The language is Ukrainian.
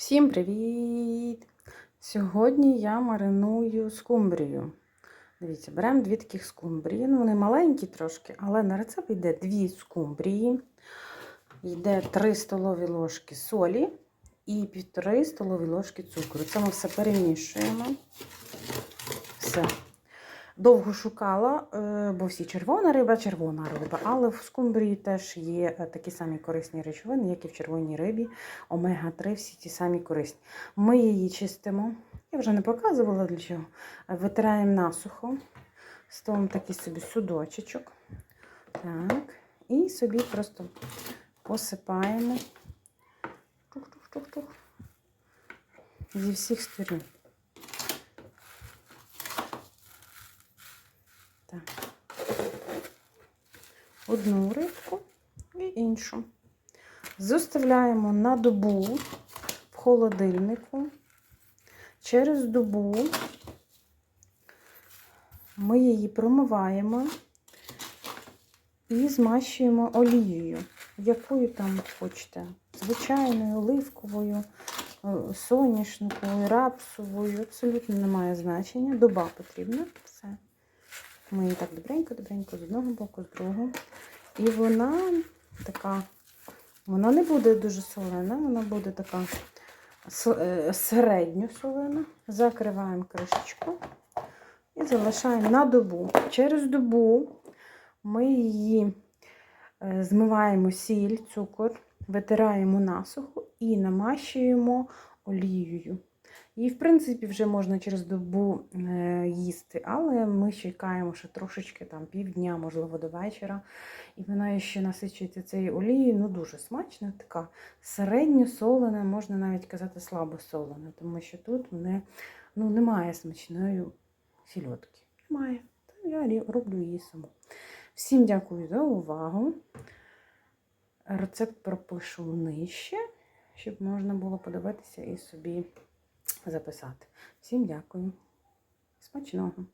Всім привіт! Сьогодні я мариную скумбрію. Дивіться, беремо дві таких скумбрії. Ну, вони маленькі трошки, але на рецепт йде дві скумбрії, йде 3 столові ложки солі і 1,5 столові ложки цукру. Це ми все перемішуємо. Все. Довго шукала, е, бо всі червона риба, червона риба, але в скумбрії теж є е, такі самі корисні речовини, як і в червоній рибі. Омега-3, всі ті самі корисні. Ми її чистимо. Я вже не показувала для чого. Витираємо насухо, ставимо такий собі судочечок. Так. І собі просто посипаємо Тух-тух-тух-тух. зі всіх сторін. Так. Одну рибку і іншу. Зоставляємо на добу в холодильнику. Через добу ми її промиваємо і змащуємо олією, якою там хочете. Звичайною, оливковою, е, соняшниковою, рапсовою. Абсолютно немає значення. Доба потрібна. Все. Ми її так добренько-добренько з одного боку, з другого. І вона така, вона не буде дуже солена, вона буде така середньо солена. Закриваємо кришечку і залишаємо на добу. Через добу ми її е, змиваємо сіль, цукор, витираємо насухо і намащуємо олією. Її, в принципі, вже можна через добу е, їсти, але ми чекаємо ще трошечки, там півдня, можливо, до вечора. І вона ще насичується цією олією, ну дуже смачна, така середньо солена, можна навіть казати слабо солена, тому що тут не, ну, немає смачної сільотки. Немає. Я роблю її саму. Всім дякую за увагу. Рецепт пропишу нижче, щоб можна було подивитися і собі записати. Всім дякую. Смачного!